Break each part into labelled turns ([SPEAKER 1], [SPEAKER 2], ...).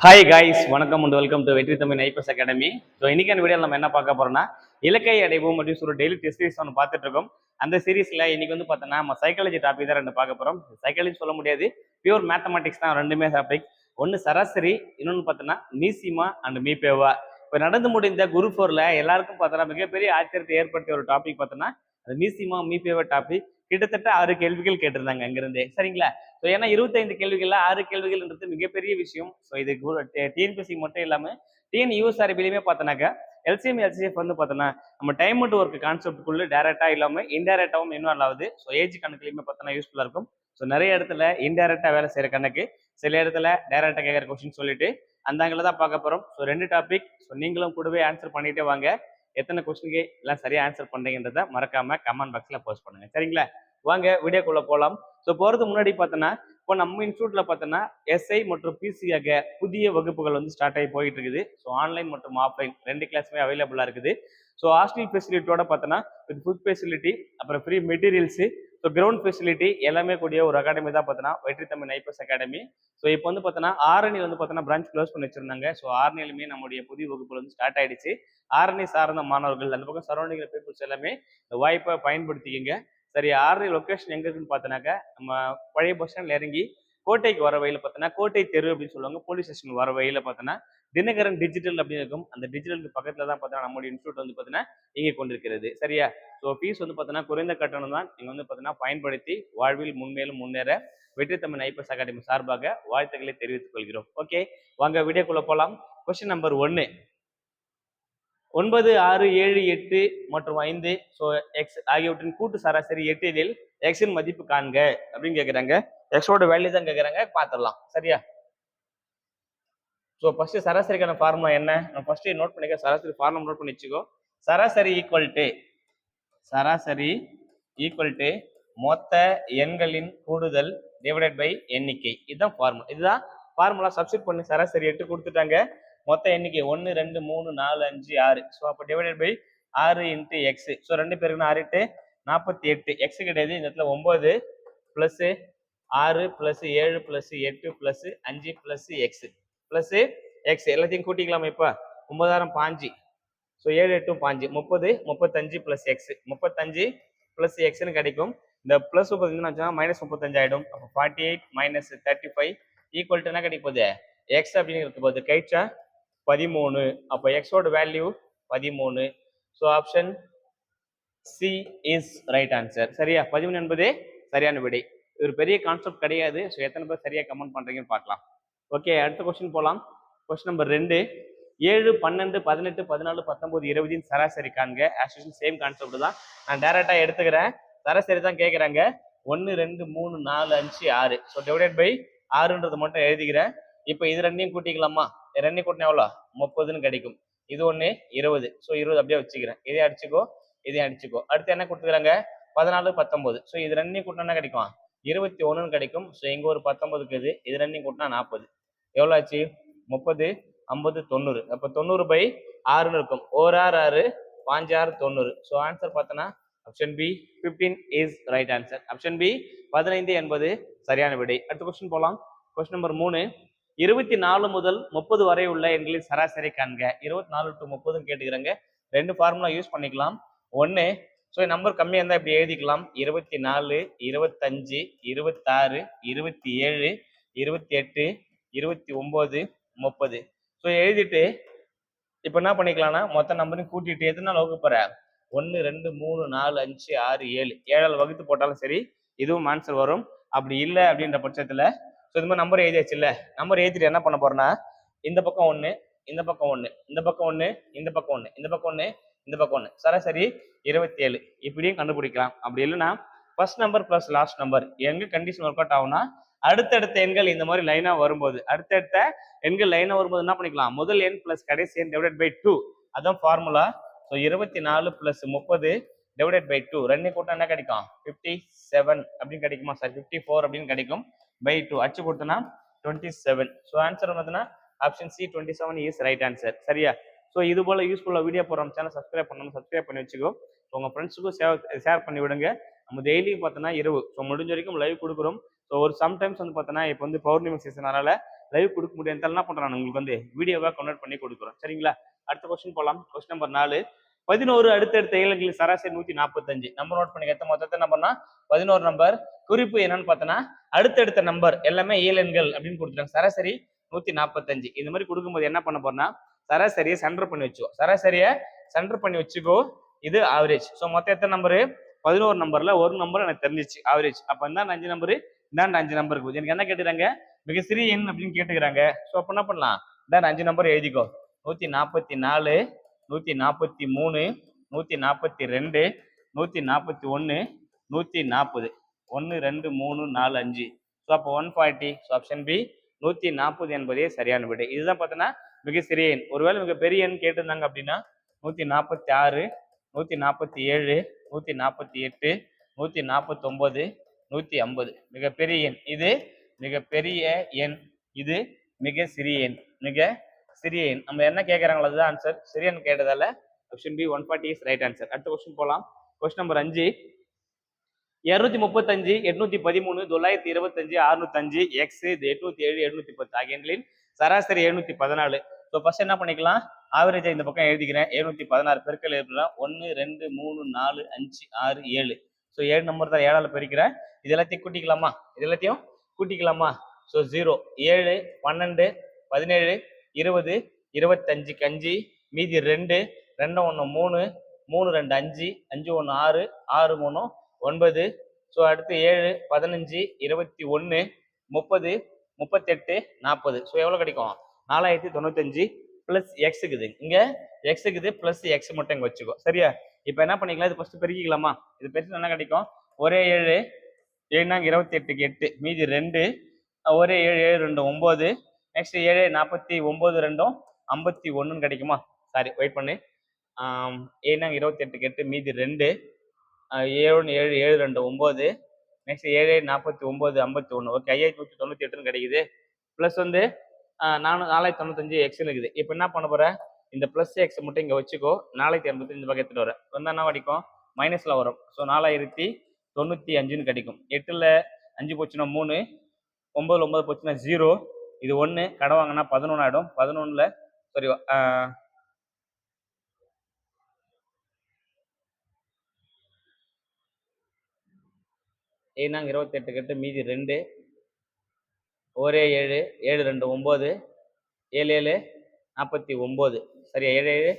[SPEAKER 1] Hi guys வணக்கம் and welcome to Vetri Tamil IPS academy so இன்னைக்கான video நம்ம என்ன பார்க்க போறோம்னா இலக்கை அடைவோம் அப்படின்னு சொல்லி டெய்லி டெஸ்ட் சீரிஸ் ஒன்று பார்த்துட்டு இருக்கோம். அந்த சீரிஸ்ல இன்னைக்கு வந்து பார்த்தோன்னா நம்ம சைக்காலஜி டாபிக் தான் ரெண்டு பார்க்க போறோம். சைக்காலஜி சொல்ல முடியாது பியூர் மேத்தமெட்டிக்ஸ் தான் ரெண்டுமே டாபிக் ஒன்று சராசரி இன்னொன்று பார்த்தோன்னா நீசிமா அண்ட் மீபேவா இப்போ நடந்து முடிந்த குரு ஃபோர்ல எல்லாருக்கும் பார்த்தோன்னா மிகப்பெரிய ஆச்சரியத்தை ஏற்படுத்திய ஒரு டாபிக் பார்த்தோன்னா அது நீசிமா மீபேவா டாபிக் கிட்டத்தட்ட ஆறு கேள்விகள் கேட்டிருந்தாங்க அங்கிருந்தே. சரிங்களா? ஸோ ஏன்னா இருபத்தைந்து கேள்விகள்ல ஆறு கேள்விகள்ன்றது மிகப்பெரிய விஷயம். ஸோ இது டிஎன்பிசி மட்டும் இல்லாம டிஎன் யூஎஸ்ஆர்பிலையுமே பார்த்தோன்னாக்கா எல்சிஎம் எல்சிஎஃப் வந்து பார்த்தோன்னா நம்ம டைம் அவுட் ஒர்க் கான்செப்டுக்குள்ள டேரக்டா இல்லாம இன்டெரக்டாவும் இன்வால்வ் ஆகுது. ஸோ ஏஜ் கணக்குலையுமே பார்த்தோன்னா யூஸ்ஃபுல்லா இருக்கும். ஸோ நிறைய இடத்துல இன்டெரக்டா வேலை செய்யற கணக்கு சில இடத்துல டேரக்டா கேட்குற கொஸ்டின் சொல்லிட்டு அந்த ஆங்கில தான் பார்க்க போறோம். ஸோ ரெண்டு டாபிக் ஸோ நீங்களும் கூடவே ஆன்சர் பண்ணிட்டே வாங்க. எத்தனை கொஸ்டினுக்கு எல்லாம் சரியாக ஆன்சர் பண்றீங்கன்றத மறக்காமல் கமெண்ட் பாக்ஸில் போஸ்ட் பண்ணுங்கள் சரிங்களா? வாங்க வீடியோக்குள்ள போகலாம் ஸோ போகிறதுக்கு முன்னாடி பார்த்தோன்னா இப்போ நம்ம இன்ஸ்டியூட்டில் பார்த்தோன்னா எஸ்ஐ மற்றும் பிசி ஆக புதிய வகுப்புகள் வந்து ஸ்டார்ட் ஆகி போயிட்டு இருக்குது ஸோ ஆன்லைன் மற்றும் ஆஃப்லைன் ரெண்டு கிளாஸுமே அவைலபிளாக இருக்குது. ஸோ ஹாஸ்டல் ஃபெசிலிட்டியோட பார்த்தோன்னா வித் ஃபுட் ஃபெசிலிட்டி அப்புறம் free materials so ground facility எல்லாமே கூடிய ஒரு அகாடமி தான் பார்த்தோன்னா வெற்றி தமிழ் ஐபிஎஸ் அகாடமி ஸோ இப்போ வந்து பார்த்தோன்னா ஆரணி வந்து பார்த்தோன்னா பிரான்ச் க்ளோஸ் பண்ணி வச்சிருந்தாங்க. ஸோ ஆரணியிலுமே நம்முடைய புதிய வகுப்புகள் வந்து ஸ்டார்ட் ஆயிடுச்சு. ஆரணி சார்ந்த மாணவர்கள் அந்த பக்கம் சரௌண்டிங் பீப்புள்ஸ் எல்லாமே இந்த வாய்ப்பை பயன்படுத்திக்கிங்க. சரி ஆரணி லொக்கேஷன் எங்க இருக்குன்னு பார்த்தோன்னாக்கா நம்ம பழைய பஸ் ஸ்டாண்ட்ல இறங்கி கோட்டைக்கு வர வழியில் பார்த்தோன்னா கோட்டை தெரு அப்படின்னு சொல்லுவாங்க. போலீஸ் ஸ்டேஷன் வர வழியில் பார்த்தோன்னா தினகரன் டிஜிட்டல் அப்படின்னு இருக்கும். அந்த டிஜிட்டலுக்கு பக்கத்தில் தான் பார்த்தோன்னா நம்மளுடைய இன்ஸ்டியூட் வந்து பார்த்தீங்கன்னா இங்கே கொண்டிருக்கிறது. சரியா? ஸோ ஃபீஸ் வந்து பார்த்தோன்னா குறைந்த கட்டணம் தான். நீங்கள் வந்து பார்த்தீங்கன்னா பயன்படுத்தி வாழ்வில் முன்மேலும் முன்னேற வெற்றி தமிழ் ஐபிஎஸ் அகாடமி சார்பாக வாழ்த்துக்களை தெரிவித்துக் கொள்கிறோம். ஓகே வாங்க வீடியோக்குள்ளே போகலாம் கொஸ்டின் நம்பர் ஒன்று ஒன்பது ஆறு ஏழு எட்டு மற்றும் ஐந்து. ஸோ எக்ஸ் ஆகியவற்றின் கூட்டு சராசரி எட்டில் எக்ஸின் மதிப்பு காண்க அப்படின்னு கேட்குறாங்க எக்ஸோட வேல்யூ தான் கேட்குறாங்க பார்த்துடலாம். சரியா? ஸோ ஃபர்ஸ்ட் சராசரிக்கான ஃபார்முலா என்ன? நான் ஃபர்ஸ்ட் நோட் பண்ணிக்க சராசரி ஃபார்முலா நோட் பண்ணி வச்சுக்கோ. சராசரி ஈக்குவல் டு சராசரி ஈக்குவல் டு மொத்த எண்களின் கூடுதல் டிவைடட் பை எண்ணிக்கை. இதுதான் ஃபார்முலா இதுதான் ஃபார்முலா சப்ஸ்டிட் பண்ணி சராசரி எட்டு கொடுத்துட்டாங்க. மொத்த எண்ணிக்கை ஒன்று ரெண்டு மூணு நாலு அஞ்சு ஆறு. ஸோ அப்போ டிவைடட் பை ஆறு இன்ட்டு எக்ஸ் ஸோ ரெண்டு பேருக்கு ஆறு எட்டு நாற்பத்தி எட்டு எக்ஸ் கிடையாது. இந்த இடத்துல ஒம்பது ப்ளஸ்ஸு ஆறு ப்ளஸ் ஏழு ப்ளஸ் எட்டு ப்ளஸ் அஞ்சு ப்ளஸ் எக்ஸ் ப்ளஸ் எக்ஸ் எல்லாத்தையும் கூட்டிக்கலாமா இப்போ. ஒன்பதாயிரம் பாஞ்சு. ஸோ ஏழு எட்டு பாஞ்சு. முப்பது முப்பத்தஞ்சு ப்ளஸ் எக்ஸ் முப்பத்தஞ்சு ப்ளஸ் எக்ஸ்னு கிடைக்கும். இந்த ப்ளஸ் பார்த்தீங்கன்னா மைனஸ் முப்பத்தஞ்சு ஆகிடும் அப்போ forty eight minus thirty five equal to என்ன கிடைக்க போகுது? எக்ஸ் அப்படிங்கிறது போகுது. கைச்சா பதிமூணு. அப்போ எக்ஸோட வேல்யூ பதிமூணு. So option C is right answer சரியா? பதிமூணு என்பதே சரியான விடை. ஒரு பெரிய கான்செப்ட் கிடையாது. ஸோ எத்தனை பேர் சரியாக கமெண்ட் பண்ணுறீங்கன்னு பார்க்கலாம். ஓகே அடுத்த கொஸ்டின் போகலாம் கொஸ்டின் நம்பர் ரெண்டு. ஏழு பன்னெண்டு பதினெட்டு பதினாலு பத்தொம்போது இருபதின் சராசரி காண்க. ஆஸ் சேம் கான்செப்ட் தான். நான் டேரெக்டாக எடுத்துக்கிறேன். சராசரி தான் கேட்குறாங்க ஒன்று ரெண்டு மூணு நாலு அஞ்சு ஆறு. ஸோ டிவைடட் பை ஆறுன்றது மட்டும் எழுதிக்கிறேன். இப்போ இது ரெண்டையும் கூட்டிக்கலாமா? இது கூட்டினா எவ்வளோ? முப்பதுன்னு கிடைக்கும். இது ஒன்று இருபது. ஸோ இருபது அப்படியே வச்சுக்கிறேன். இதே அடிச்சுக்கோ இதே அடிச்சுக்கோ. அடுத்து என்ன கொடுத்துக்கிறாங்க? பதினாலு பத்தொம்போது. ஸோ இது ரெண்டையும் கூட்டினா என்ன கிடைக்கும்? இருபத்தி ஒன்றுன்னு கிடைக்கும். ஸோ எங்கள் ஒரு பத்தொம்பதுக்கு இருக்குது இது ரெண்டையும் கூட்டினா நாற்பது. எவ்வளோ ஆச்சு? முப்பது ஐம்பது தொண்ணூறு. அப்போ தொண்ணூறு பை ஆறுன்னு இருக்கும். ஓர் ஆறு ஆறு பாஞ்சு ஆறு தொண்ணூறு. ஸோ ஆன்சர் பார்த்தோன்னா option B fifteen is right answer option B பதினைந்து என்பது சரியான விடை. அடுத்த கொஸ்டின் போகலாம் கொஸ்டின் நம்பர் மூணு இருபத்தி நாலு முதல் முப்பது வரை உள்ள எண்களின் சராசரி காண்க. இருபத்தி நாலு டு முப்பதுன்னு கேட்டுக்கிறேங்க. ரெண்டு ஃபார்முலா யூஸ் பண்ணிக்கலாம். ஒன்று ஸோ நம்பர் கம்மியாக இருந்தால் இப்படி எழுதிக்கலாம். இருபத்தி நாலு இருபத்தஞ்சு இருபத்தாறு இருபத்தி ஏழு இருபத்தி எட்டு இருபத்தி ஒம்பது முப்பது. ஸோ எழுதிட்டு இப்போ என்ன பண்ணிக்கலாம்னா மொத்த நம்பரையும் கூட்டிட்டு எத்தனை நாள் வகுப்புற ஒன்று ரெண்டு மூணு நாலு அஞ்சு ஆறு ஏழு. ஏழால் வகுத்து போட்டாலும் சரி இதுவும் ஆன்சர் வரும். அப்படி இல்லை அப்படின்ற பட்சத்தில் ஸோ இது மாதிரி நம்பர் எழுதியாச்சு இல்லை நம்பர் எழுதிட்டு என்ன பண்ண போறேன்னா இந்த பக்கம் ஒன்று இந்த பக்கம் ஒன்று இந்த பக்கம் ஒன்று இந்த பக்கம் ஒன்று இந்த பக்கம் ஒன்று இந்த பக்கம் ஒன்று சராசரி இருபத்தி ஏழு இப்படியும் கண்டுபிடிக்கலாம். அப்படி இல்லைன்னா first number plus last number எங்க கண்டிஷன் ஒர்க் அவுட் ஆகும்னா அடுத்தடுத்த எண்கள் இந்த மாதிரி லைனா வரும்போது அடுத்தடுத்த எண்கள் லைனா வரும்போது என்ன பண்ணிக்கலாம்? முதல் எண் பிளஸ் கடைசி எண் டிவைட் பை டூ அதான் ஃபார்முலா ஸோ இருபத்தி நாலு பிளஸ் முப்பது டிவைடட் பை டூ ரெண்டு கூட்டம் என்ன கிடைக்கும்? ஃபிஃப்டி செவன் அப்படின்னு கிடைக்குமா? சார் ஃபிஃப்டி ஃபோர் அப்படின்னு கிடைக்கும். பை டூ அச்சு கொடுத்தனா டுவெண்ட்டி செவன் ஸோ ஆன்சர் பார்த்தீங்கன்னா option C twenty seven is right answer சரியா? ஸோ இது போல யூஸ்ஃபுல்லாக வீடியோ போகிற சேனல் சப்ஸ்கிரைப் பண்ணணும் சப்ஸ்கிரைப் பண்ணி வச்சுக்கோ. ஸோ உங்கள் ஃப்ரெண்ட்ஸுக்கும் ஷேர் ஷேர் பண்ணி விடுங்க. நம்ம டெய்லியும் பார்த்தோன்னா இரவு. ஸோ முடிஞ்ச வரைக்கும் லைவ் கொடுக்குறோம். ஸோ ஒரு சம்டைம்ஸ் வந்து பார்த்தோன்னா இப்போ வந்து பௌர்ணமி சீசனால லைவ் கொடுக்க முடியாது. என்ன பண்ணுறேன் உங்களுக்கு வந்து வீடியோவாக கன்வெர்ட் பண்ணி கொடுக்குறோம். சரிங்களா? அடுத்த கொஸ்டின் போகலாம் கொஸ்டின் நம்பர் நாலு. பதினோரு அடுத்தடுத்த இலக்கில் சராசரி நூத்தி நாற்பத்தஞ்சு நம்பர் நோட் பண்ணி பண்ணிக்க மொத்தத்தை நம்பர்னா பதினோரு நம்பர் குறிப்பு என்னன்னு பார்த்தோன்னா அடுத்தடுத்த நம்பர் எல்லாமே இயலெண்கள் அப்படின்னு கொடுத்துட்டாங்க. சராசரி நூத்தி நாற்பத்தஞ்சு இந்த மாதிரி கொடுக்கும்போது என்ன பண்ண போறோம்னா சராசரியை சென்டர் பண்ணி வச்சுக்கோ சராசரியை சென்டர் பண்ணி வச்சுக்கோ இது ஆவரேஜ் ஸோ மொத்தம் எத்தனை நம்பரு பதினோரு நம்பர்ல ஒரு நம்பர் எனக்கு தெரிஞ்சிச்சு ஆவரேஜ் அப்போ இந்தாண்ட அஞ்சு நம்பரு இந்தாண்ட அஞ்சு நம்பர் இருக்குது. எனக்கு என்ன கேட்டுக்கிறாங்க? மிக சிறிய எண் அப்படின்னு கேட்டுக்கிறாங்க. ஸோ அப்போ என்ன பண்ணலாம்? இந்தாண்ட அஞ்சு நம்பர் எழுதிக்கோ. நூத்தி நாற்பத்தி நாலு நூற்றி நாற்பத்தி மூணு நூற்றி நாற்பத்தி ரெண்டு நூற்றி நாற்பத்தி ஒன்று நூற்றி நாற்பது. ஒன்று ரெண்டு மூணு நாலு அஞ்சு. ஸோ அப்போ one forty so option B நூற்றி நாற்பது என்பதே சரியான விடை. இதுதான் பார்த்தோன்னா மிக சிறிய எண். ஒருவேளை மிக பெரிய எண் கேட்டிருந்தாங்க அப்படின்னா நூற்றி நாற்பத்தி ஆறு நூற்றி நாற்பத்தி ஏழு நூற்றி நாற்பத்தி எட்டு நூற்றி நாற்பத்தொம்பது நூற்றி ஐம்பது. மிகப்பெரிய எண். இது மிகப்பெரிய எண். இது மிக சிறிய எண். மிக சிரியன் நம்ம என்ன கேட்குறாங்களோ அதுதான் ஆன்சர் சிரியன் கேட்டதால option B one forty is right answer அடுத்த கொஸ்டின் போகலாம் கொஸ்டின் நம்பர் அஞ்சு. இருநூத்தி முப்பத்தஞ்சு எட்நூத்தி பதிமூணு தொள்ளாயிரத்தி இருபத்தஞ்சு அறுநூத்தஞ்சு எக்ஸ் இது எட்நூத்தி ஏழு எட்நூத்தி பத்து. ஆகியங்களின் சராசரி எழுநூத்தி பதினாலு. ஸோ ஃபர்ஸ்ட் என்ன பண்ணிக்கலாம்? ஆவரேஜா இந்த பக்கம் எழுதிக்கிறேன். எழுநூத்தி பதினாறு பெருக்கல் எழுதுறேன் ஒன்று ரெண்டு மூணு நாலு அஞ்சு ஆறு ஏழு. ஸோ ஏழு நம்பர் தான் ஏழால பெருக்கிறேன் இது எல்லாத்தையும் கூட்டிக்கலாமா? இது எல்லாத்தையும் கூட்டிக்கலாமா? ஸோ ஜீரோ ஏழு பன்னெண்டு பதினேழு இருபது இருபத்தஞ்சு கஞ்சி மீதி ரெண்டு ரெண்டு ஒன்று மூணு மூணு ரெண்டு அஞ்சு அஞ்சு ஒன்று ஆறு ஆறு மூணு ஒன்பது. ஸோ அடுத்து ஏழு பதினஞ்சு இருபத்தி ஒன்று முப்பது முப்பத்தெட்டு நாற்பது. ஸோ எவ்வளோ கிடைக்கும்? நாலாயிரத்தி தொண்ணூத்தஞ்சு ப்ளஸ் எக்ஸுக்குது இங்கே எக்ஸ் இருக்குது ப்ளஸ் எக்ஸ் மட்டும் இங்கே வச்சுக்கோ. சரியா? இப்போ என்ன பண்ணிக்கலாம்? இது ஃபஸ்ட்டு பெருக்கிக்கலாமா? இது பெருசு என்ன கிடைக்கும்? ஒரே ஏழு ஏழுனாங்க இருபத்தி எட்டுக்கு எட்டு. மீதி ரெண்டு ஒரே ஏழு ஏழு ரெண்டு ஒம்பது நெக்ஸ்ட் ஏழு நாற்பத்தி ஒம்பது ரெண்டும் ஐம்பத்தி ஒன்றுன்னு கிடைக்குமா? சாரி வெயிட் பண்ணு. ஏன்னா இருபத்தி எட்டுக்கு எட்டு மீதி ரெண்டு. ஏழு ஒன்று ஏழு ஏழு ரெண்டு ஒம்பது நெக்ஸ்ட் ஏழு நாற்பத்தி ஒம்பது ஐம்பத்தி ஒன்று. ஓகே ஐயாயிரத்தி நூற்றி தொண்ணூற்றி எட்டுன்னு கிடைக்குது. ப்ளஸ் வந்து ஆஹ் நானூ நாலாயிரத்தி தொண்ணூத்தஞ்சு எக்ஸ்னு இருக்குது. இப்போ என்ன பண்ண போகிறேன் இந்த ப்ளஸ் எக்ஸ் மட்டும் இங்கே வச்சுக்கோ. நாலாயிரத்தி எண்பத்தி பக்கம் எடுத்துட்டு வரேன் வந்தால் என்ன கிடைக்கும் மைனஸில் வரும். ஸோ நாலாயிரத்தி தொண்ணூற்றி அஞ்சுன்னு கிடைக்கும். எட்டில் அஞ்சு போச்சுன்னா மூணு. ஒம்பதுல ஒம்பது போச்சுன்னா ஜீரோ இது ஒன்று கடை வாங்கினா பதினொன்று ஆகிடும் பதினொன்றில் சாரி ஏனாங்க இருபத்தெட்டு கட்டு மீதி ரெண்டு. ஒரே ஏழு ஏழு ரெண்டு ஒம்பது. ஏழு ஏழு நாற்பத்தி ஒம்பது. சரியா ஏழு ஏழு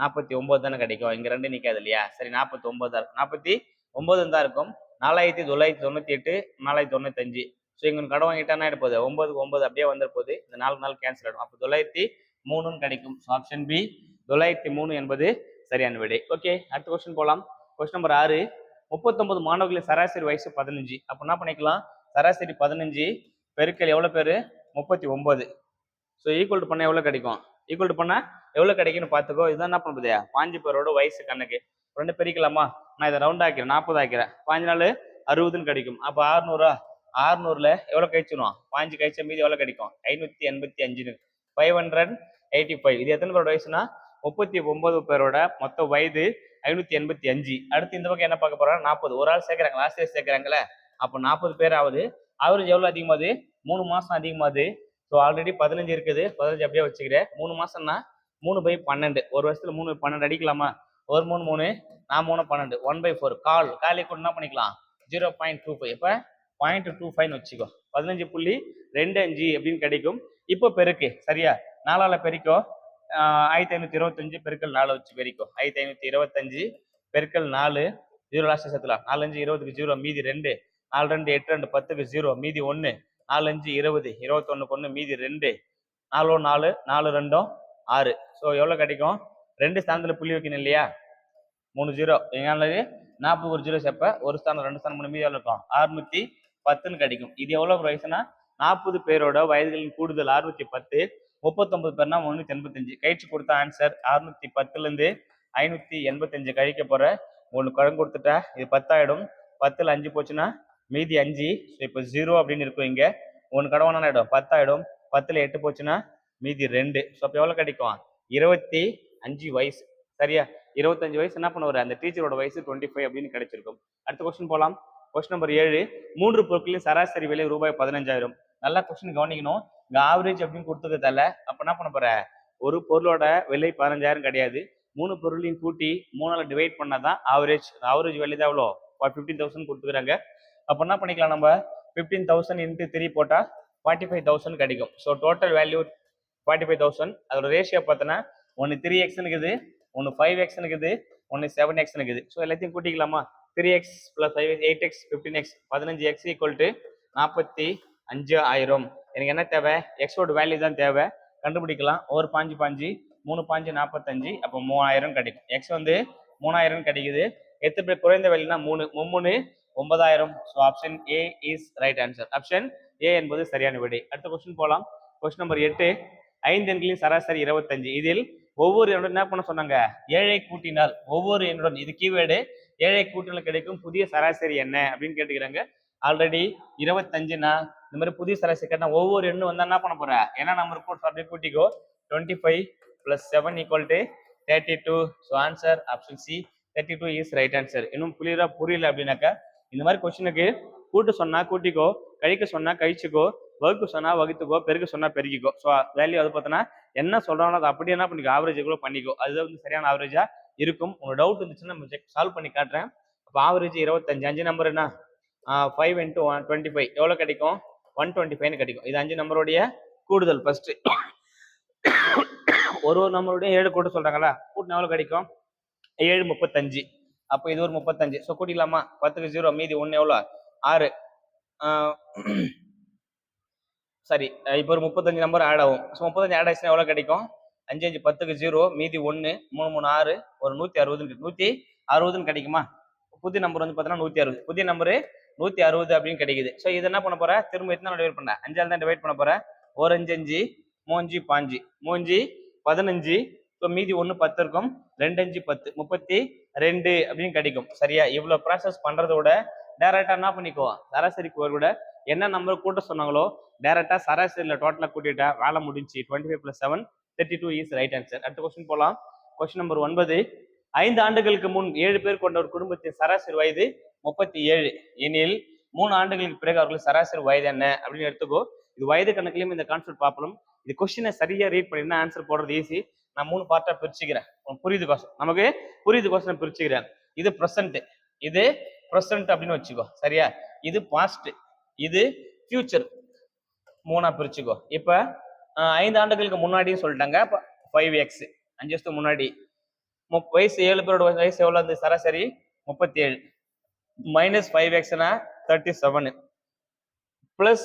[SPEAKER 1] நாற்பத்தி ஒம்பது தானே கிடைக்கும். இங்கே ரெண்டு நிற்காது இல்லையா? சரி நாற்பத்தி ஒம்பது தான் இருக்கும். நாற்பத்தி ஒம்பது தான் இருக்கும். நாலாயிரத்தி தொள்ளாயிரத்தி தொண்ணூற்றி எட்டு நாலாயிரத்தி தொண்ணூத்தஞ்சு. ஸோ இங்கே கடன் வாங்கிட்டானா எடுப்போது ஒன்பதுக்கு ஒம்பது அப்படியே வந்துருப்போது இந்த நாலு நாள் கேன்சல் ஆகிடும் அப்போ தொள்ளாயிரத்தி மூணுன்னு கிடைக்கும். ஸோ ஆப்ஷன் பி தொள்ளாயிரத்தி மூணு என்பது சரியான விடை. ஓகே அடுத்த கொஸ்டின் போகலாம் கொஸ்டின் நம்பர் ஆறு. முப்பத்தொன்பது மாணவர்களின் சராசரி வயசு பதினஞ்சு. அப்போ என்ன பண்ணிக்கலாம்? சராசரி பதினஞ்சு பெருக்கல் எவ்வளோ பேர்? முப்பத்தி ஒம்பது ஸோ ஈக்குவல் டு பண்ணால் எவ்வளோ கிடைக்கும்? ஈக்குவல் டு பண்ணால் எவ்வளோ கிடைக்குன்னு பார்த்துக்கோ. இதுதான் என்ன பண்ணுறது பாஞ்சு பேரோட வயசு கணக்கு. ரெண்டு பெருக்கலாமா? நான் இதை ரவுண்ட் ஆக்கிறேன் நாற்பது ஆக்கிறேன். பாஞ்சு நாள் அறுபதுன்னு கிடைக்கும். அப்போ ஆறுநூறா ஆறுநூறுல எவ்வளோ கழிச்சிடும் பாஞ்சு கழிச்ச மீது எவ்வளோ கிடைக்கும்? ஐநூற்றி எண்பத்தி அஞ்சுன்னு. ஃபைவ் ஹண்ட்ரட் எயிட்டி ஃபைவ் இது எத்தனை பேரோட வயசுனா முப்பத்தி ஒன்பது பேரோட மொத்த வயது ஐநூற்றி எண்பத்தி அஞ்சு. அடுத்து இந்த பக்கம் என்ன பார்க்க போறோம் நாற்பது ஒரு ஆள் சேர்க்குறாங்க லாஸ்ட் இயர் சேர்க்குறாங்களே அப்போ நாற்பது பேர் ஆகுது அவரேஜ் எவ்வளோ அதிகமாகுது? மூணு மாதம் அதிகமாகுது. ஸோ ஆல்ரெடி பதினஞ்சு இருக்குது. பதினஞ்சு அப்படியே வச்சுக்கிறேன். மூணு மாதம்னா மூணு பை பன்னெண்டு. ஒரு வருஷத்துல மூணு பன்னெண்டு அடிக்கலாமா? ஒரு மூணு மூணு. நான் மூணு பன்னெண்டு. ஒன் பை ஃபோர் கால். காலை கூட என்ன பண்ணிக்கலாம்? ஜீரோ பாயிண்ட் டூ ஃபைவ் இப்போ பாயிண்ட் டூ ஃபைவ்னு வச்சுக்கோ. பதினஞ்சு புள்ளி ரெண்டு அஞ்சு அப்படின்னு கிடைக்கும். இப்போ பெருக்கு சரியா? நாலால் பெருக்கோ ஆயிரத்தி ஐநூற்றி இருபத்தஞ்சு பெருக்கல் நாலு வச்சு பெருக்கோ. ஆயிரத்தி ஐநூற்றி இருபத்தஞ்சு பெருக்கல் நாலு ஜீரோ லாஸ்ட் சேர்த்துலாம் நாலஞ்சு இருபதுக்கு ஜீரோ மீதி ரெண்டு. நாலு ரெண்டு எட்டு ரெண்டு பத்துக்கு ஜீரோ மீதி ஒன்று நாலஞ்சு இருபது இருபத்தொன்னுக்கு ஒன்று மீதி ரெண்டு. நாலோ நாலு நாலு ரெண்டும் ஆறு. ஸோ எவ்வளோ கிடைக்கும்? ரெண்டு ஸ்தானத்தில் புள்ளி வைக்கணும் இல்லையா? மூணு ஜீரோ. எங்கானது நாற்பது ஒரு ஜீரோ செப்ப ஒரு ஸ்தானம் ரெண்டு ஸ்தானம் மூணு மீதி எவ்வளோ இருக்கும்? அறுநூற்றி பத்துன்னு கிடைக்கும். இது எவ்வளோ வயசுனா நாற்பது பேரோட வயதுகளின் கூடுதல் அறுநூத்தி பத்து முப்பத்தொன்பது பேர்னா முந்நூற்றி எண்பத்தஞ்சு. கழிச்சு கொடுத்த ஆன்சர் அறுநூத்தி பத்துலேருந்து ஐநூற்றி எண்பத்தஞ்சு கழிக்க போகிற ஒன்று கடன் கொடுத்துட்டா இது பத்தாயிடும். பத்தில் அஞ்சு போச்சுன்னா மீதி அஞ்சு. ஸோ இப்போ ஜீரோ அப்படின்னு இருக்கும் இங்கே. ஒன்று கடவான ஆகிடும் பத்தாயிடும். பத்தில் எட்டு போச்சுன்னா மீதி ரெண்டு. ஸோ அப்போ எவ்வளோ கிடைக்கும்? இருபத்தி அஞ்சு வயசு. சரியா? இருபத்தஞ்சு வயசு என்ன பண்ணுவார்? அந்த டீச்சரோட வயசு டுவெண்ட்டி ஃபைவ் அப்படின்னு கிடைச்சிருக்கும். அடுத்த கொஸ்டின் போகலாம் கொஸ்டின் நம்பர் ஏழு. மூன்று பொருட்களின் சராசரி விலை ரூபாய் பதினஞ்சாயிரம். நல்லா கொஸ்டின் கவனிக்கணும். இங்க ஆவரேஜ் அப்படின்னு கொடுத்துருக்கதால அப்ப என்ன பண்ண போற? ஒரு பொருளோட விலை பதினஞ்சாயிரம் கிடையாது. மூணு பொருளையும் கூட்டி மூணால டிவைட் பண்ணாதான் ஆவரேஜ் ஆவரேஜ் விலை தான் எவ்வளோ? ஃபிஃப்டீன் தௌசண்ட் கொடுத்துக்கிறாங்க. அப்போ என்ன பண்ணிக்கலாம் நம்ம? ஃபிஃப்டீன் தௌசண்ட் இன்ட்டு த்ரீ போட்டால் ஃபார்ட்டி ஃபைவ் தௌசண்ட் கிடைக்கும். So total value forty five thousand அதோட ரேஷியோ பார்த்தோன்னா ஒன்று த்ரீ எக்ஸ்னு இருக்குது ஒன்று ஃபைவ் எக்ஸ்னு இருக்குது ஒன்று செவன் எக்ஸ்னு இருக்குது ஸோ எல்லாத்தையும் கூட்டிக்கலாமா? Three x plus five eight x fifteen x பதினஞ்சு எக்ஸ் ஈக்குவல் டு நாற்பத்தி அஞ்சு ஆயிரம். எனக்கு என்ன தேவை? எக்ஸோட வேல்யூ தான் தேவை. கண்டுபிடிக்கலாம். ஒரு பாஞ்சு பாஞ்சு மூணு பாஞ்சு நாற்பத்தஞ்சு அப்போ மூணாயிரம் கிடைக்கும். எக்ஸ் வந்து மூணாயிரம் கிடைக்குது. எத்தனை பேர் குறைந்த வேல்யூனா மூணு மும்மூணு ஒன்பதாயிரம். So option A is right answer option A என்பது சரியான விடை. அடுத்த கொஸ்டின் போகலாம் கொஸ்டின் நம்பர் எட்டு. ஐந்து எண்களின் சராசரி இருபத்தஞ்சு. இதில் ஒவ்வொரு எண்ணுடன் என்ன பண்ண சொன்னாங்க? ஏழை கூட்டினால் ஒவ்வொரு எண்ணுடன் இது கீவேர்டு ஏழை கூட்டினால் கிடைக்கும் புதிய சராசரி என்ன அப்படின்னு கேட்டுக்கிறாங்க. ஆல்ரெடி இருபத்தஞ்சுனா இந்த மாதிரி புதிய சராசரி கேட்டால் ஒவ்வொரு எண்ணு வந்தா என்ன பண்ண போற? என்ன நம்பர் கூட அப்படியே கூட்டிக்கோ. Twenty five plus seven equal to thirty two so answer option C thirty two is right answer இன்னும் புரியல புரியல அப்படின்னாக்கா இந்த மாதிரி கொஸ்டினுக்கு கூட்டு சொன்னா கூட்டிக்கோ கழிக்க சொன்னா கழிச்சுக்கோ வகுக்கு சொன்னா வகுத்துக்கோ பெருக்க சொன்னா பெருக்கிக்கோ. ஸோ வேல்யூ அது பார்த்தோன்னா என்ன சொல்றாங்களோ அதை அப்படியே என்ன பண்ணிக்கோ ஆவரேஜ் கூட பண்ணிக்கோ. அது வந்து சரியான ஆவரேஜா இருக்கும். உங்க டவுட் இருந்துச்சுன்னா நம்ம செக் சால்வ் பண்ணி காட்டுறேன். அப்போ ஆவரேஜ் இருபத்தஞ்சு. அஞ்சு நம்பர் என்ன? Five into one twenty five எவ்வளோ கிடைக்கும்? ஒன் டுவெண்ட்டி ஃபைவ்னு கிடைக்கும். இது அஞ்சு நம்பருடைய கூடுதல் ஃபர்ஸ்ட் ஒரு ஒரு நம்பருடைய ஏழு கூட்ட சொல்றாங்களா கூட்டினா எவ்வளோ கிடைக்கும்? ஏழு முப்பத்தஞ்சு. அப்போ இது ஒரு முப்பத்தஞ்சு. ஸோ கூட்டிக்கலாமா? பத்துக்கு ஜீரோ மீதி ஒன்று எவ்வளோ ஆறு. சரி இப்போ ஒரு முப்பத்தஞ்சு நம்பர் ஆட் ஆகும். ஸோ முப்பத்தஞ்சு ஆட் ஆச்சுன்னா எவ்வளோ கிடைக்கும்? அஞ்சு அஞ்சு பத்துக்கு ஜீரோ மீதி ஒன்று மூணு மூணு ஆறு ஒரு நூற்றி அறுபதுன்னு நூற்றி அறுபதுன்னு கிடைக்குமா? புதிய நம்பர் வந்து பார்த்தீங்கன்னா நூற்றி அறுபது. புதிய நம்பரு நூற்றி அறுபது அப்படின்னு கிடைக்குது. ஸோ இது என்ன பண்ண போகிறேன் திரும்ப எத்தனை டிவைட் பண்ண? அஞ்சால் தான் டிவைட் பண்ண போகிறேன் ஒரு அஞ்சு அஞ்சு மூஞ்சி பாஞ்சு. மூஞ்சி பதினஞ்சு. ஸோ மீதி ஒன்று பத்து இருக்கும். ரெண்டு அஞ்சு பத்து. முப்பத்தி ரெண்டு அப்படின்னு கிடைக்கும். சரியா? இவ்வளோ ப்ராசஸ் பண்ணுறதோட டேரெக்டாக டேரக்டா என்ன பண்ணிக்கோ சராசரி கூட என்ன நம்பர் கூட்ட சொன்னாங்களோ டேரக்டா சராசரியில் டோட்டலாக கூட்டிட்டா வேலை முடிஞ்சு twenty five plus seven thirty two is right answer அடுத்த கொஸ்டின் போகலாம் கொஸ்டின் நம்பர் ஒன்பது. ஐந்து ஆண்டுகளுக்கு முன் ஏழு பேர் கொண்ட ஒரு குடும்பத்தின் சராசரி வயது முப்பத்தி ஏழு. எனில் மூணு ஆண்டுகளுக்கு பிறகு அவர்கள் சராசரி வயது என்ன? அப்படின்னு எடுத்துக்கோ. இது வயது கணக்குலயும் இந்த கான்செப்ட் பார்ப்போம். இது கொஸ்டினை சரியா ரீட் பண்ணினா ஆன்சர் போடுறது ஈஸி நான் மூணு பார்ட்டா பிரிச்சுக்கிறேன். புரியுது கோஷம் நமக்கு புரியுது கோஷம் பிரிச்சுக்கிறேன். இது ப்ரெசன்ட் இது ப்ரெசன்ட் அப்படின்னு வச்சுக்கோ. சரியா? இது பாஸ்ட் இது ஃபியூச்சர் மூணா பிரிச்சுக்கோ. இப்போ ஐந்து ஆண்டுகளுக்கு முன்னாடின்னு சொல்லிட்டாங்க. இப்போ ஃபைவ் எக்ஸ் அஞ்சு வருஷத்துக்கு முன்னாடி. முப் வயசு ஏழு பேரோட வயசு எவ்வளோ இருந்து சராசரி முப்பத்தி ஏழு மைனஸ் ஃபைவ் எக்ஸ்னா தேர்ட்டி செவனு ப்ளஸ்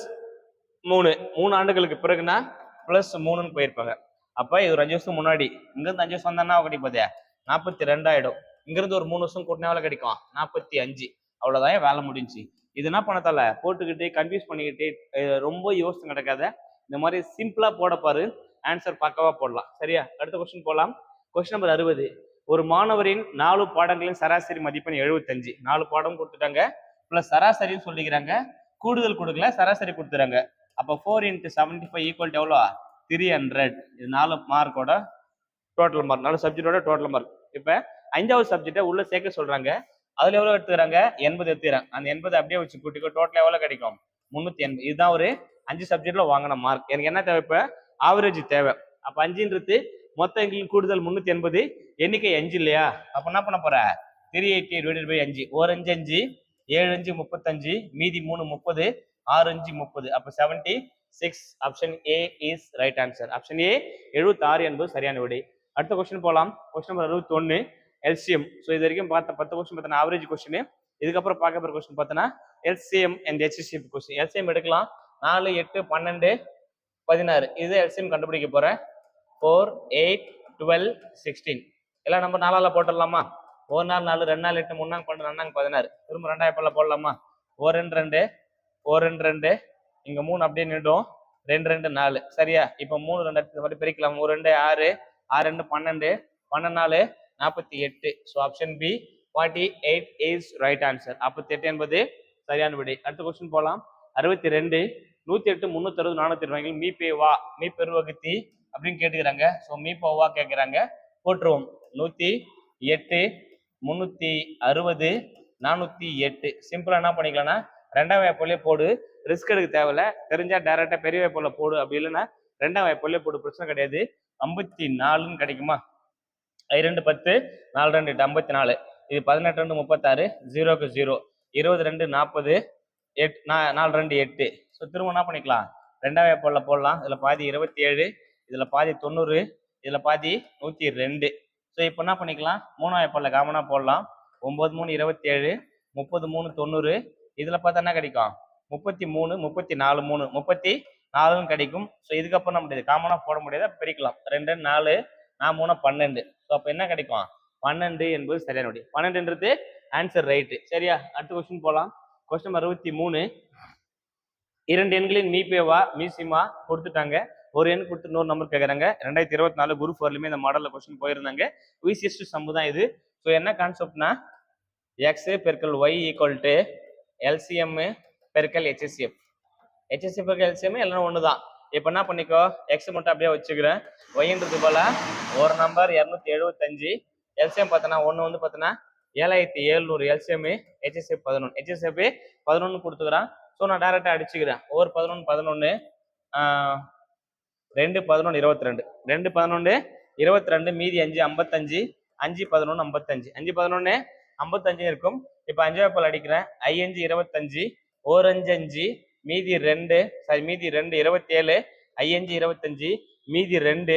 [SPEAKER 1] மூணு. மூணு ஆண்டுகளுக்கு பிறகுனா ப்ளஸ் மூணுன்னு போயிருப்பாங்க. அப்போ இது ஒரு அஞ்சு வருஷத்துக்கு முன்னாடி. இங்கேருந்து அஞ்சு வருஷம் தானே பார்த்தியா? நாற்பத்தி ரெண்டாயிடும் இங்கிருந்து ஒரு மூணு வருஷம் கூட்டினா வேலை கிடைக்கும்? நாற்பத்தி அஞ்சு. அவ்வளோதான் வேலை முடிஞ்சு. இது என்ன பண்ணத்தால? போட்டுக்கிட்டு கன்ஃபியூஸ் பண்ணிக்கிட்டு ரொம்ப யோசனை கிடைக்காத இந்த மாதிரி சிம்பிளா போட பாரு. ஆன்சர் பக்கவாக போடலாம். சரியா? அடுத்த கொஸ்டின் போடலாம் கொஸ்டின் நம்பர் அறுபது. ஒரு மாணவரின் நாலு பாடங்களின் சராசரி மதிப்பெண் எழுபத்தஞ்சு நாலு பாடம் கொடுத்துட்டாங்க. பிளஸ் சராசரின்னு சொல்லிக்கிறாங்க. கூடுதல் கொடுக்கல சராசரி கொடுத்துறாங்க. அப்போ four into seventy five equal எவ்வளோ த்ரீ ஹண்ட்ரட் இது நாலு மார்க்கோட டோட்டல் மார்க் நாலு சப்ஜெக்டோட டோட்டல் மார்க் இப்போ அஞ்சாவது சப்ஜெக்டை உள்ள சேர்க்க சொல்றாங்க. அதுல எவ்வளவு எடுத்துக்கிறாங்க? எண்பது எடுத்துக்கிறாங்க. அந்த எண்பது அப்படியே வச்சு கூட்டிக்கோ டோட்டல் எவ்வளவு கிடைக்கும்? முன்னூத்தி எண்பது. இதுதான் ஒரு அஞ்சு சப்ஜெக்ட்ல வாங்கின மார்க் எனக்கு என்ன தேவை இப்ப? ஆவரேஜ் தேவை. அப்ப அஞ்சுன்றது மொத்த எங்களுக்கு கூடுதல் முன்னூத்தி எண்பது. எண்ணிக்கை அஞ்சு இல்லையா? அப்ப என்ன பண்ண போற? த்ரீ எயிட்டி டிவைடட் பை அஞ்சு. ஒரு அஞ்சு அஞ்சு ஏழு அஞ்சு முப்பத்தஞ்சு மீதி மூணு முப்பது ஆறு அஞ்சு முப்பது. அப்ப seventy six option A is right answer option A எழுபத்தாறு என்பது சரியான விடை. அடுத்த கொஸ்டின் போகலாம் கொஸ்டின் நம்பர் அறுபத்தி ஒன்னு எல்சிஎம் ஸோ இது வரைக்கும் பார்த்த பத்து கொஸ்டின் பார்த்தோன்னா ஆவரேஜ் கொஸ்டின் இதுக்கப்புறம் பார்க்க போகிற கொஸ்டின் பார்த்தோன்னா LCM and HCM question LCM எடுக்கலாம். நாலு எட்டு பன்னெண்டு பதினாறு. இது எல்சிஎம் கண்டுபிடிக்க போகிறேன் ஃபோர் எயிட் டுவெல் சிக்ஸ்டீன் எல்லாம் நம்பர் நாலால் போட்டுடலாமா? ஒரு நாள் நாலு ரெண்டு நாள் எட்டு மூணு நாள் பன்னெண்டு ரெண்டாங்க பதினாறு. திரும்ப ரெண்டாயிரம் பல்ல போடலாமா? ஒரு ரெண்டு ரெண்டு. ஒரு ரெண்டு ரெண்டு. இங்கே மூணு அப்படியே நின்றுடும் ரெண்டு ரெண்டு நாலு. சரியா? இப்போ மூணு ரெண்டு மட்டும் மாதிரி பிரிக்கலாம். ஒரு ரெண்டு ஆறு. ஆறு ரெண்டு பன்னெண்டு. பன்னெண்டு நாலு. நாற்பத்தி எட்டு. So option B forty eight is right answer நாற்பத்தி எட்டு என்பது சரியான விடை. அடுத்த கொஸ்டின் போகலாம் அறுபத்தி ரெண்டு நூற்றி எட்டு முந்நூற்றி அறுபது நானூற்றி இருபது மீ பே வா மீ பெருவகுத்தி அப்படின்னு கேட்டுக்கிறாங்க. ஸோ மீ போவா கேட்குறாங்க போட்டுருவோம். நூற்றி எட்டு முந்நூற்றி அறுபது நானூற்றி எட்டு. சிம்பிளாக என்ன பண்ணிக்கலாம்னா ரெண்டாம் வாய்ப்புலேயே போடு. ரிஸ்க் எடுக்க தேவையில்ல. தெரிஞ்சால் டேரெக்டாக பெரிய வாய்ப்புல போடு. அப்படி இல்லைன்னா ரெண்டாம் வாய்ப்புலேயே போடு. பிரச்சனை கிடையாது. ஐம்பத்தி நாலுன்னு கிடைக்குமா? ஐ ரெண்டு பத்து நாலு ரெண்டு ஐம்பத்தி நாலு. இது பதினெட்டு ரெண்டு முப்பத்தாறு ஜீரோக்கு ஜீரோ. இருபது ரெண்டு நாற்பது எட் நா- நாலு ரெண்டு எட்டு. ஸோ திரும்ப என்ன பண்ணிக்கலாம்? ரெண்டாவது வாய்ப்புல போடலாம். இதில் பாதி இருபத்தி ஏழு இதில் பாதி தொண்ணூறு இதில் பாதி நூற்றி ரெண்டு. ஸோ இப்போ என்ன பண்ணிக்கலாம்? மூணாம் வாய்ப்புல காமனாக போடலாம். ஒம்பது மூணு இருபத்தி ஏழு முப்பது மூணு தொண்ணூறு. இதில் பார்த்தா என்ன கிடைக்கும்? முப்பத்தி மூணு முப்பத்தி நாலு மூணு. முப்பத்தி நாலுன்னு கிடைக்கும். ஸோ இதுக்கப்புறம் நம்ம முடியாது? காமனாக போட முடியாது. பிரிக்கலாம். ரெண்டு நாலு நான் மூணு பன்னெண்டு. ஸோ அப்போ என்ன கிடைக்கும்? பன்னெண்டு என்பது சரியான விடை பன்னெண்டுன்றது ஆன்சர் ரைட்டு சரியா? அடுத்த கொஸ்டின் போகலாம் கொஸ்டின் அறுபத்தி மூணு இரண்டு எண்களின் மீபேவா மீசிமா கொடுத்துட்டாங்க. ஒரு எண் கொடுத்து நூறு நம்பர் கேட்குறாங்க ரெண்டாயிரத்தி இருபத்தி நாலு குரூப் ஃபோர்லையுமே இந்த மாடலில் கொஸ்டின் போயிருந்தாங்க. விசிஎஸ்டி சம்பு தான் இது. ஸோ என்ன கான்செப்ட்னா எக்ஸ் பெருக்கல் ஒய் ஈக்குவல் டு எல்சிஎம்மு பெருக்கல் ஹெச்எஸ்எஃப் ஹெச்எஸ்எஃப் பெருக்கல் எல்சிஎம் எல்லாம் ஒன்று தான் இப்போ என்ன பண்ணிக்கோ எக்ஸ் மட்டும் அப்படியே வச்சுக்கிறேன். ஒய்ன்றது போல ஒரு நம்பர் இரநூத்தி எழுபத்தஞ்சு எல்சிஎம் பார்த்தோன்னா ஒன்று வந்து பார்த்தோன்னா ஏழாயிரத்தி எழுநூறு எல்சிஎம் ஹெச்எஸ்எஃப் பதினொன்று ஹெச்எஸ்எஃப் பதினொன்று கொடுத்துக்கிறான். ஸோ நான் டேரெக்டாக அடிச்சுக்கிறேன். ஒரு பதினொன்று பதினொன்று ரெண்டு பதினொன்று இருபத்தி ரெண்டு ரெண்டு பதினொன்று இருபத்தி ரெண்டு மீதி அஞ்சு ஐம்பத்தஞ்சு அஞ்சு பதினொன்று ஐம்பத்தஞ்சு. அஞ்சு பதினொன்று ஐம்பத்தஞ்சு இருக்கும். இப்போ அஞ்சாவது பால் அடிக்கிறேன். ஐயஞ்சு இருபத்தஞ்சு ஓரஞ்சு அஞ்சு அஞ்சு மீதி ரெண்டு சாரி மீதி ரெண்டு இருபத்தேழு ஐயஞ்சு இருபத்தஞ்சு மீதி ரெண்டு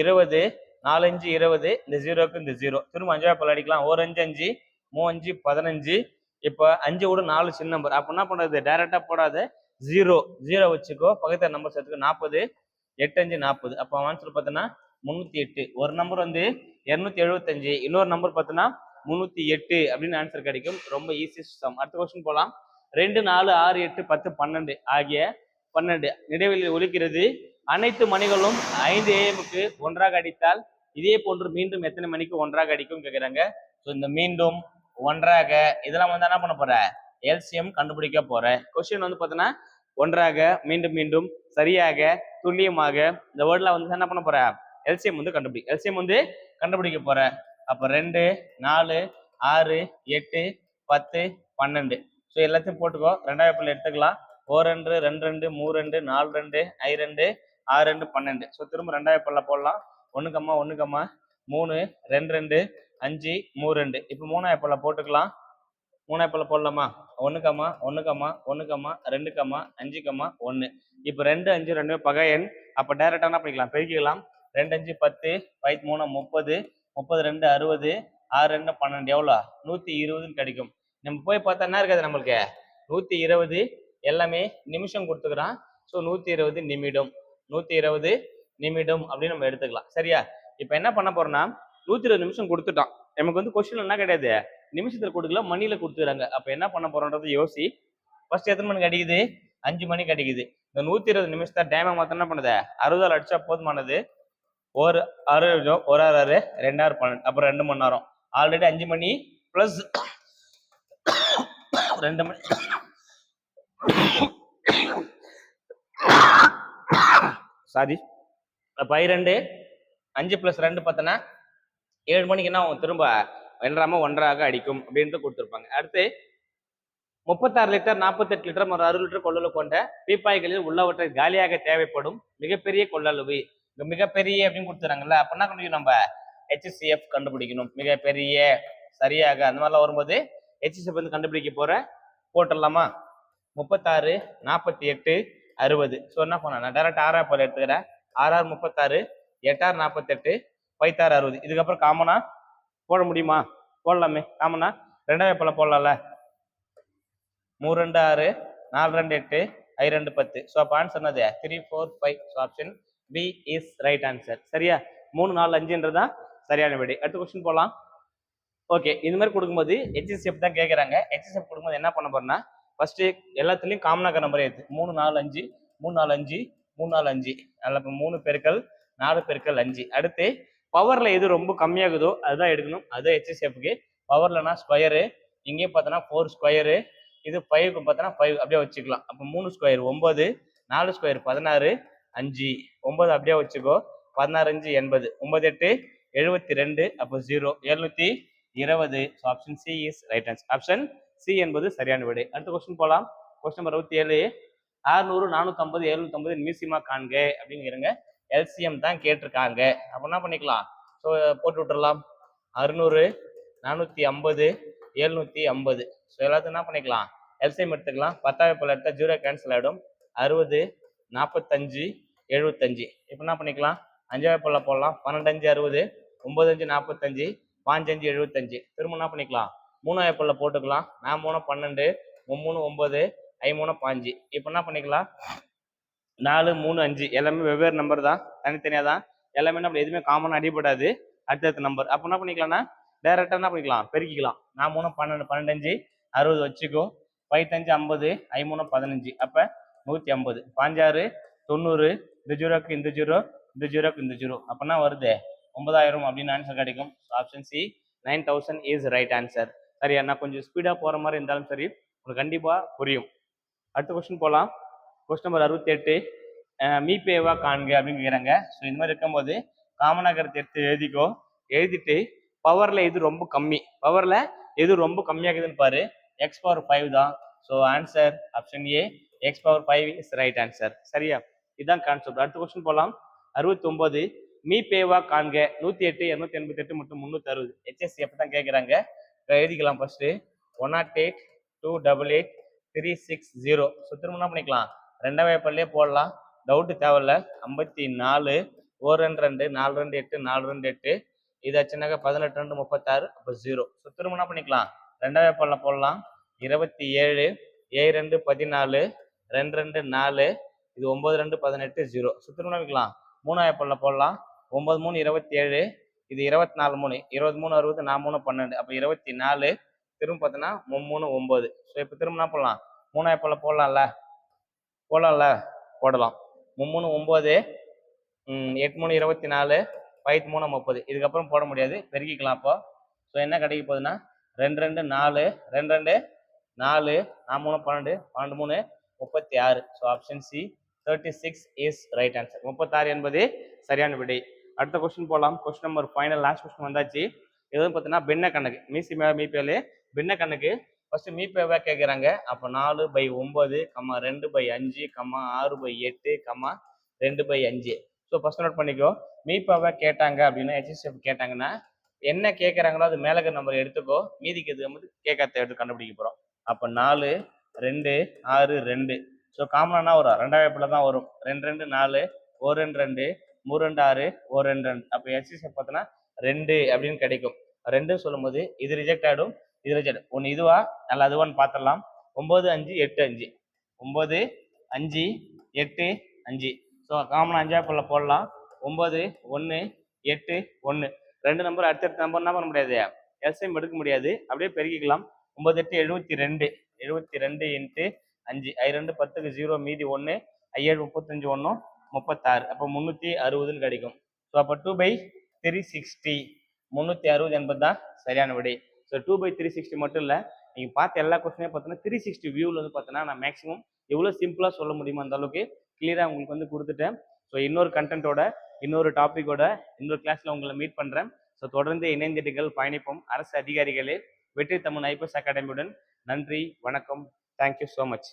[SPEAKER 1] இருபது நாலஞ்சு இருபது இந்த ஜீரோக்கு இந்த ஜீரோ திரும்ப அஞ்சாவது பால் அடிக்கலாம். ஒரு அஞ்சு அஞ்சு மூஞ்சு பதினஞ்சு. இப்போ அஞ்சு விட நாலு சின்ன நம்பர் அப்போ என்ன பண்ணுறது? டைரெக்டாக போடாத. ஜீரோ ஜீரோ வச்சுக்கோ. பக்கத்து நம்பர் சேர்த்துக்கோ. நாற்பது எட்டு அஞ்சு நாற்பது. அப்போ ஆன்சர் பார்த்தோன்னா முந்நூற்றி எட்டு. ஒரு நம்பர் வந்து இரநூத்தி எழுபத்தஞ்சு இன்னொரு நம்பர் பார்த்தோன்னா முந்நூற்றி எட்டு அப்படின்னு ஆன்சர் கிடைக்கும். ரொம்ப ஈஸி சம் அடுத்த கொஸ்டின் போகலாம் ரெண்டு நாலு ஆறு எட்டு பத்து பன்னெண்டு ஆகிய பன்னெண்டு இடைவெளியில் ஒழிக்கிறது அனைத்து மணிகளும் ஐந்து ஏஎம்க்கு ஒன்றாக அடித்தால் இதே போன்று மீண்டும் எத்தனை மணிக்கு ஒன்றாக அடிக்கும் கேட்குறாங்க ஸோ இந்த மீண்டும் ஒன்றாக இதெல்லாம் வந்து என்ன பண்ண போற? எல்சிஎம் கண்டுபிடிக்க போற. கொஸ்டின் வந்து பார்த்தோன்னா ஒன்றாக மீண்டும் மீண்டும் சரியாக துல்லியமாக இந்த வேர்ட்ல வந்து என்ன பண்ண போற? எல்சிஎம் வந்து கண்டுபிடி எல்சிஎம் வந்து கண்டுபிடிக்க போற. அப்போ ரெண்டு நாலு ஆறு எட்டு பத்து பன்னெண்டு ஸோ எல்லாத்தையும் போட்டுக்கோ. ரெண்டாயிரம் பிள்ளை எடுத்துக்கலாம். ஓ ரெண்டு ரெண்டு ரெண்டு மூணு ரெண்டு நாலு ரெண்டு ஐ ரெண்டு ஆறு ரெண்டு பன்னெண்டு. ஸோ திரும்ப ரெண்டாயிரம் பிள்ளை போடலாம். ஒன்றுக்கம்மா ஒன்றுக்கம்மா மூணு ரெண்டு ரெண்டு அஞ்சு மூணு ரெண்டு. இப்போ மூணாயிரம் பிள்ளை போட்டுக்கலாம். மூணாயிரம் பிள்ளை போடலாமா? ஒன்றுக்கம்மா ஒன்றுக்கம்மா ஒன்றுக்கம்மா ரெண்டுக்கம்மா அஞ்சுக்கம்மா ஒன்று இப்போ ரெண்டு அஞ்சு ரெண்டு பகை எண். அப்போ டைரக்டாக என்ன பண்ணிக்கலாம் பெருக்கிக்கலாம் ரெண்டு அஞ்சு பத்து பைத் மூணு முப்பது. முப்பது ரெண்டு அறுபது. ஆறு ரெண்டு பன்னெண்டு. எவ்வளோ? நூற்றி இருபதுன்னு கிடைக்கும். நம்ம போய் பார்த்தா என்ன இருக்காது நம்மளுக்கு? நூற்றி இருபது எல்லாமே நிமிஷம் கொடுத்துக்கிறான். ஸோ நூற்றி இருபது நிமிடம். நூற்றி இருபது நிமிடம் அப்படின்னு நம்ம எடுத்துக்கலாம். சரியா? இப்போ என்ன பண்ண போறோம்னா நூற்றி இருபது நிமிஷம் கொடுத்துட்டான். நமக்கு வந்து கொஸ்டின் என்ன கிடையாது? நிமிஷத்தில் கொடுக்கல மணியில கொடுத்துறாங்க அப்போ என்ன பண்ண போறோன்றது யோசி. ஃபர்ஸ்ட் எத்தனை மணிக்கு அடிக்குது? அஞ்சு மணிக்கு அடிக்குது. இந்த நூற்றி இருபது நிமிஷத்தை டைமை மொத்தம் என்ன பண்ணுது? அறுபதால் அடிச்சா போதுமானது? ஒரு ஆறு ஒரு ஆறு ஆறு ரெண்டாயிரம் பன்னெண்டு. அப்புறம் ரெண்டு மணி நேரம். ஆல்ரெடி அஞ்சு மணி ப்ளஸ் ரெண்டு மணி சாரி அப்போ ஐ ரெண்டு. அஞ்சு ப்ளஸ் ரெண்டு பார்த்தோன்னா ஏழு மணிக்கு என்ன திரும்ப வென்றாம ஒன்றாக அடிக்கும் அப்படின்ட்டு கொடுத்துருப்பாங்க. அடுத்து முப்பத்தாறு லிட்டர் நாற்பத்தெட்டு லிட்டர் ஒரு அறுபது லிட்டர் கொள்ளளவு கொண்ட பீப்பாய்களில் உள்ளவற்றை காலியாக தேவைப்படும் மிகப்பெரிய கொள்ளளவு. இங்க மிகப்பெரிய அப்படின்னு கொடுத்துறாங்கல்ல அப்ப என்ன கண்டுபிடிக்கணும் நம்ம? ஹெச்சிஎஃப் கண்டுபிடிக்கணும். மிகப்பெரிய சரியாக அந்த மாதிரிலாம் வரும்போது ஹெச்சிஎஃப் வந்து கண்டுபிடிக்க போகிற போட்டுடலாமா? முப்பத்தாறு நாற்பத்தி எட்டு அறுபது. ஸோ என்ன போனால் நான் டேரக்ட் ஆறா போல எடுத்துக்கிறேன். ஆறாறு முப்பத்தாறு எட்டாறு நாற்பத்தெட்டு பைத்தாறு அறுபது. இதுக்கப்புறம் காமனா போட முடியுமா? போடலாமே. காமனா ரெண்டாயிரம் போல போடலாம்ல. மூணு ரெண்டு ஆறு நாலு ரெண்டு எட்டு ஐ ரெண்டு பத்து. ஸோ அப்போ ஆன்சர் என்னது? Three four five so option B is right answer சரியா? மூணு நாலு அஞ்சுன்றதான் சரியான விடை. அடுத்த கொஸ்டின் போகலாம் ஓகே இது மாதிரி கொடுக்கும்போது ஹெச்எஸ்எஃப் தான் கேட்குறாங்க ஹெச்எஸ்எஃப் கொடுக்கும்போது என்ன பண்ண போறேன்னா ஃபர்ஸ்ட் எல்லாத்துலேயும் காமனாக நம்பர் ஏற்று மூணு நாலு அஞ்சு மூணு நாலு அஞ்சு மூணு நாலு அஞ்சு. அதில் இப்போ மூணு பெருக்கள் நாலு பெருக்கள் அஞ்சு. அடுத்து பவரில் எது ரொம்ப கம்மியாகுதோ அதுதான் எடுக்கணும். அதுதான் ஹெச்எஸ்எஃப்க்கு பவர்லனா ஸ்கொயரு இங்கே பார்த்தோன்னா ஃபோர் ஸ்கொயரு இது ஃபைவ்க்கு பார்த்தோன்னா ஃபைவ் அப்படியே வச்சுக்கலாம். அப்போ மூணு ஸ்கொயர் ஒம்பது நாலு ஸ்கொயர் பதினாறு அஞ்சு. ஒம்பது அப்படியே வச்சுக்கோ பதினாறு அஞ்சு எண்பது. ஒம்பது எட்டு எழுபத்தி ரெண்டு அப்போ ஜீரோ எழுநூற்றி இருபது. So option C is right answer option C என்பது சரியான விடை. அடுத்த கொஸ்டின் போகலாம் கொஸ்டின் நம்பர் அறுபத்தி ஏழு. அறுநூறு நானூற்றம்பது எழுநூற்றம்பது மியூசியமா காண்க அப்படிங்கிறங்க எல்சிஎம் தான் கேட்டிருக்காங்க. அப்போ என்ன பண்ணிக்கலாம்? ஸோ போட்டு விட்டுறலாம். அறுநூறு நானூற்றி ஐம்பது எழுநூற்றி ஐம்பது. ஸோ எல்லாத்தையும் என்ன பண்ணிக்கலாம்? எல்சிஎம் எடுத்துக்கலாம். பத்தாவது போல எடுத்தால் ஜீரோ கேன்சல் ஆகிடும் அறுபது நாற்பத்தஞ்சு எழுபத்தஞ்சு. இப்போ என்ன பண்ணிக்கலாம்? அஞ்சாவது போல போடலாம். பன்னெண்டஞ்சு அறுபது. ஒம்பதஞ்சு நாற்பத்தஞ்சு. பாஞ்சஞ்சு எழுபத்தஞ்சு திரும்ப என்ன பண்ணிக்கலாம்? மூணு பல்ல போட்டுக்கலாம். நான் மூணு பன்னெண்டு மும்மூணு ஒம்பது ஐ மூணு பாஞ்சு. இப்போ என்ன பண்ணிக்கலாம்? நாலு மூணு அஞ்சு. எல்லாமே வெவ்வேறு நம்பர் தான். தனித்தனியாக தான். எல்லாமே நம்ம எதுவுமே காமனாக அடிபடாது. அடுத்தடுத்த நம்பர் அப்போ என்ன பண்ணிக்கலாம்னா டேரெக்டாக என்ன பண்ணிக்கலாம்? பெருக்கிக்கலாம். நான் மூணு பன்னெண்டு பன்னெண்டஞ்சு அறுபது வச்சுக்கோ. பைத்தஞ்சு ஐம்பது ஐமூணு பதினஞ்சு. அப்போ நூற்றி ஐம்பது. பாஞ்சாறு தொண்ணூறு இந்த ஜீரோக்கு இந்த ஜீரோ இந்த ஜீரோக்கு இந்த ஜீரோ. அப்போனா வருது? ஒன்பதாயிரம் அப்படின்னு ஆன்சர் கிடைக்கும். Option C nine thousand is right answer சரியா நான் கொஞ்சம் ஸ்பீடாக போகிற மாதிரி இருந்தாலும் சரி உங்களுக்கு கண்டிப்பாக புரியும். அடுத்த கொஸ்டின் போகலாம் கொஸ்டின் நம்பர் அறுபத்தெட்டு. மீபேவா காண்க அப்படின்னு கேட்குறாங்க ஸோ இந்த மாதிரி இருக்கும்போது காமனாகரத்தை எடுத்து எழுதிக்கோ. எழுதிட்டு பவரில் எது ரொம்ப கம்மி? பவரில் எது ரொம்ப கம்மியாகுதுன்னு பாரு. எக்ஸ் பவர் ஃபைவ் தான். So answer option A x power five is right answer சரியா? இதுதான் கான்செப்ட் அடுத்த கொஸ்டின் போகலாம் அறுபத்தொம்போது மீ பேவா காண்க. நூற்றி எட்டு இரநூத்தி எண்பத்தெட்டு மற்றும் முந்நூற்றி அறுபது ஹெச்எஸ்சி அப்போ தான் கேட்குறாங்க எழுதிக்கலாம் first one not eight two double eight three six zero so திரும்ப என்ன பண்ணிக்கலாம்? ரெண்டாம் வேப்பர்லேயே போடலாம். டவுட்டு தேவையில்ல. ஐம்பத்தி நாலு ஒரு ரெண்டு ரெண்டு நாலு ரெண்டு எட்டு நாலு ரெண்டு எட்டு. இதாச்சுனாக்கா பதினெட்டு ரெண்டு முப்பத்தாறு அப்போ ஜீரோ ஸோ திரும்ப என்ன பண்ணிக்கலாம்? ரெண்டாம் வேப்பரில் போடலாம். இருபத்தி ஏழு ஏழு ரெண்டு பதினாலு ரெண்டு ரெண்டு நாலு. இது ஒம்பது ரெண்டு பதினெட்டு ஜீரோ ஸோ திரும்ப என்ன பண்ணிக்கலாம்? மூணாம் வேப்பரில் போடலாம். ஒம்பது மூணு இருபத்தி ஏழு இது இருபத்தி நாலு மூணு இருபத்தி மூணு அறுபது நான் மூணு பன்னெண்டு அப்போ இருபத்தி நாலு திரும்ப பார்த்தோன்னா மூணு ஒம்பது ஸோ இப்போ திரும்ப என்ன பண்ணலாம் மூணாம் வேப்பரில் போடலாம்ல? போடலாம்ல? போடலாம். மும்மூணு ஒம்பது எட்டு மூணு இருபத்தி நாலு பைத்து மூணு முப்பது. இதுக்கப்புறம் போட முடியாது. பெருக்கிக்கலாம் அப்போ. ஸோ என்ன கிடைக்க போகுதுன்னா? ரெண்டு ரெண்டு நாலு ரெண்டு ரெண்டு நாலு நான் மூணு பன்னெண்டு பன்னெண்டு மூணு முப்பத்தி ஆறு. So option C thirty six is right answer முப்பத்தாறு என்பது சரியான விடை. அடுத்த கொஸ்டின் போகலாம் question number final last question வந்தாச்சு. இது வந்து பார்த்தீங்கன்னா பின்ன கணக்கு. மீசி மே பின்ன கணக்கு. ஃபர்ஸ்ட் மீப்பேவா கேட்குறாங்க அப்போ நாலு பை ஒம்பது கம்மா ரெண்டு பை அஞ்சு கம்மா ஆறு பை எட்டு கம்மா ரெண்டு பை அஞ்சு. ஸோ ஃபர்ஸ்ட் நோட் பண்ணிக்கோ. மீப்பாவை கேட்டாங்க அப்படின்னா ஹெச்எஸ்எஃப் கேட்டாங்கன்னா என்ன கேட்குறாங்களோ அது மேலக நம்பர் எடுத்துக்கோ. மீதிக்கு இது வந்து கேட்காத எடுத்து கண்டுபிடிக்க போகிறோம் அப்போ நாலு ரெண்டு ஆறு ரெண்டு. ஸோ காமனாக வரும் ரெண்டாவது தான் வரும். ரெண்டு ரெண்டு நாலு. ஒரு ரெண்டு ரெண்டு. மூணு ரெண்டு ஆறு ஒரு ரெண்டு ரெண்டு அப்போ ஹெச்எஸ்எஃப் பார்த்தோன்னா ரெண்டு அப்படின்னு கிடைக்கும். ரெண்டு சொல்லும்போது இது ரிஜெக்ட் ஆகிடும் இது ரிஜெக்ட் ஒன்று இதுவா நல்லா அதுவான்னு பார்த்துடலாம். ஒம்பது அஞ்சு எட்டு அஞ்சு. ஒம்பது அஞ்சு எட்டு அஞ்சு. ஸோ காமன் பொருளை போடலாம். ஒம்பது ஒன்று எட்டு ஒன்று ரெண்டு நம்பர் அடுத்தடுத்த நம்பர் என்ன பண்ண முடியாது? எல்சிஎம் எடுக்க முடியாது. அப்படியே பெருக்கிக்கலாம். ஒம்பது எட்டு எழுபத்தி ரெண்டு எழுபத்தி ரெண்டு இன்ட்டு அஞ்சு. ஐ ரெண்டு பத்துக்கு ஜீரோ மீதி ஒன்று ஐஏழு முப்பத்தஞ்சு ஒன்றும் முப்பத்தாறு. அப்போ முந்நூற்றி அறுபதுன்னு கிடைக்கும். ஸோ அப்போ டூ பை த்ரீ சிக்ஸ்டி முந்நூற்றி அறுபது என்பது தான் சரியான விடை. So two by three sixty மட்டும் இல்லை நீங்கள் பார்த்த எல்லா கொஸ்டினையும் பார்த்தீங்கன்னா த்ரீ சிக்ஸ்டி வியூவில் வந்து பார்த்தீங்கன்னா நான் மேக்ஸிமம் எவ்வளோ சிம்பிளாக சொல்ல முடியுமோ அந்த அளவுக்கு கிளியராக உங்களுக்கு வந்து கொடுத்துட்டேன். ஸோ இன்னொரு கண்டென்ட்டோட இன்னொரு டாப்பிக்கோட இன்னொரு கிளாஸில் உங்களை மீட் பண்ணுறேன் ஸோ தொடர்ந்து இணைந்திடுங்கள் பயணிப்போம். அரசு அதிகாரிகளே வெற்றி தமிழ் ஐபிஎஸ் அகாடமியுடன் நன்றி வணக்கம். Thank you so much